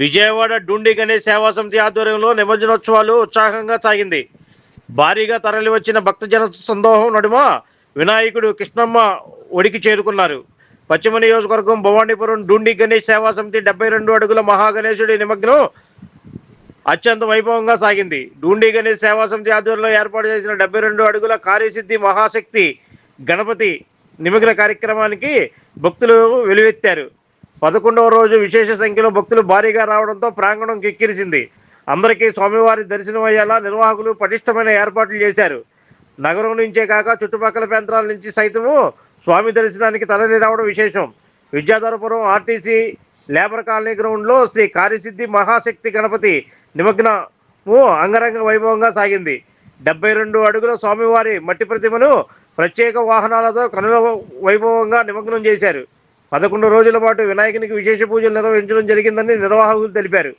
విజయవాడ డుండి గణేష్ సేవా సమితి ఆధ్వర్యంలో నిమజ్జనోత్సవాలు ఉత్సాహంగా సాగింది. భారీగా తరలివచ్చిన భక్తజన సందోహం నడుమ వినాయకుడు కృష్ణమ్మ ఒడికి చేరుకున్నారు. పశ్చిమ నియోజకవర్గం భవానీపురం డుండి గణేష్ సేవా సమితి డెబ్బై రెండు అడుగుల మహాగణేశుడి నిమగ్నం అత్యంత వైభవంగా సాగింది. డూండి గణేష్ సేవా సమితి ఆధ్వర్యంలో ఏర్పాటు చేసిన డెబ్బై రెండు అడుగుల కార్యసిద్ధి మహాశక్తి గణపతి నిమగ్న కార్యక్రమానికి భక్తులు వెలువెత్తారు. పదకొండవ రోజు విశేష సంఖ్యలో భక్తులు భారీగా రావడంతో ప్రాంగణం కిక్కిరిసింది. అందరికీ స్వామివారి దర్శనం అయ్యేలా నిర్వాహకులు పటిష్టమైన ఏర్పాట్లు చేశారు. నగరం నుంచే కాక చుట్టుపక్కల ప్రాంతాల నుంచి సైతము స్వామి దర్శనానికి తరలి రావడం విశేషం. విద్యాధరపురం ఆర్టీసీ లేబర్ కాలనీ గ్రౌండ్లో శ్రీ కార్యసిద్ధి మహాశక్తి గణపతి నిమగ్నము అంగరంగ వైభవంగా సాగింది. డెబ్బై రెండు అడుగుల స్వామివారి మట్టి ప్రతిమను ప్రత్యేక వాహనాలతో కనుల వైభవంగా నిమగ్నం చేశారు. పదకొండు రోజుల పాటు వినాయకునికి విశేష పూజలు నిర్వహించడం జరిగిందని నిర్వాహకులు తెలిపారు.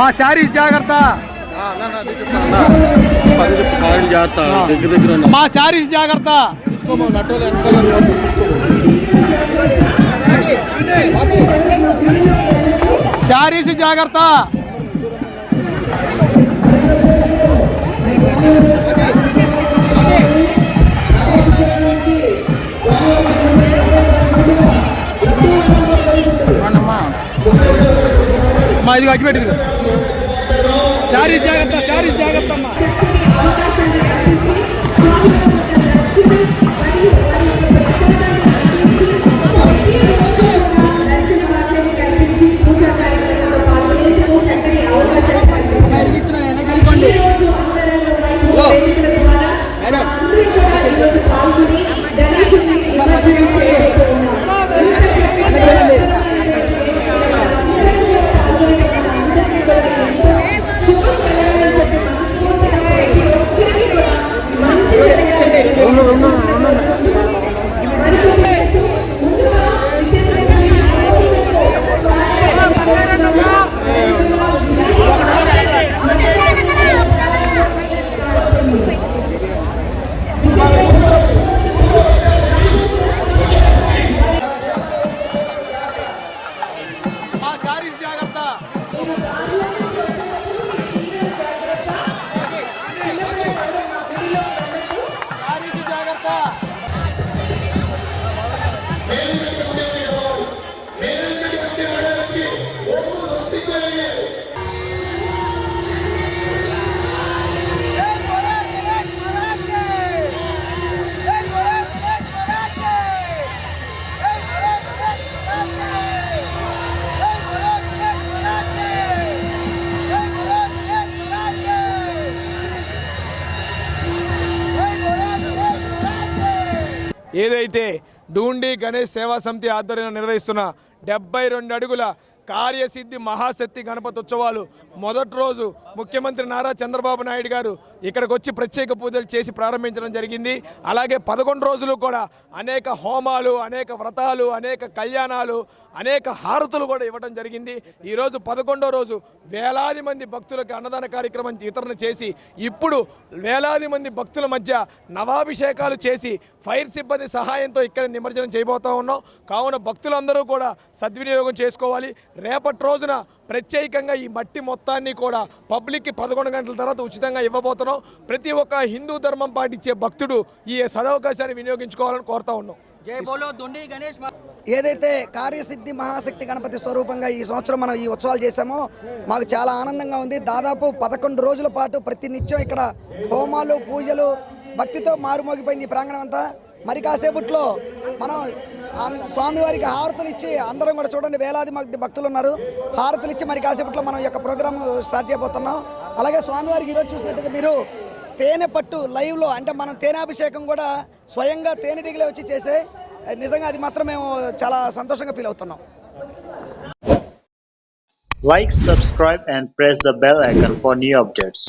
మా శారీస్ జాగ్రత్త. మా శారీస్ జాగ్రత్త. శారీస్ జాగ్రత్త. మా ఇది అగ్గిపెట్టి శారీస్ జాగ్రత్త ఏదైతే డూండి గణేష్ సేవా సమితి ఆధ్వర్యంలో నిర్వహిస్తున్న డెబ్బై రెండు అడుగుల కార్యసిద్ధి మహాశక్తి గణపతి ఉత్సవాలు మొదటి రోజు ముఖ్యమంత్రి నారా చంద్రబాబు నాయుడు గారు ఇక్కడికి వచ్చి ప్రత్యేక పూజలు చేసి ప్రారంభించడం జరిగింది. అలాగే పదకొండు రోజులు కూడా అనేక హోమాలు అనేక వ్రతాలు అనేక కళ్యాణాలు అనేక హారతులు కూడా ఇవ్వడం జరిగింది. ఈరోజు పదకొండో రోజు వేలాది మంది భక్తులకు అన్నదాన కార్యక్రమం వితరణ చేసి ఇప్పుడు వేలాది మంది భక్తుల మధ్య నవాభిషేకాలు చేసి ఫైర్ సిబ్బంది సహాయంతో ఇక్కడ నిమజ్జనం చేయబోతా ఉన్నాం. కావున భక్తులందరూ కూడా సద్వినియోగం చేసుకోవాలి. రేపటి రోజున ప్రత్యేకంగా ఈ మట్టి మొత్తాన్ని కూడా పబ్లిక్కి పదకొండు గంటల తర్వాత ఉచితంగా ఇవ్వబోతున్నాం. ప్రతి ఒక్క హిందూ ధర్మం పాటించే భక్తుడు ఈ సదవకాశాన్ని వినియోగించుకోవాలని కోరుతా ఉన్నాం. జై బోలో దుండి గణేష్ ఏదైతే కార్యసిద్ధి మహాశక్తి గణపతి స్వరూపంగా ఈ సంవత్సరం మనం ఈ ఉత్సవాలు చేశామో మాకు చాలా ఆనందంగా ఉంది. దాదాపు పదకొండు రోజుల పాటు ప్రతి నిత్యం ఇక్కడ హోమాలు పూజలు భక్తితో మారుమోగిపోయింది ఈ ప్రాంగణం అంతా. మరి కాసేపట్లో మనం స్వామివారికి హారతులు ఇచ్చి అందరం కూడా చూడండి వేలాది మంది భక్తులు ఉన్నారు. హారతులు ఇచ్చి మరి కాసేపట్లో మనం యొక్క ప్రోగ్రామ్ స్టార్ట్ చేయబోతున్నాం. అలాగే స్వామివారికి ఈరోజు చూసినట్టయితే మీరు తేనె పట్టు లైవ్లో అంటే మనం తేనె కూడా స్వయంగా తేనెటీగలే వచ్చి చేసే నిజంగా అది మాత్రం మేము చాలా సంతోషంగా ఫీల్ అవుతున్నాం. Like subscribe and press the bell icon for new updates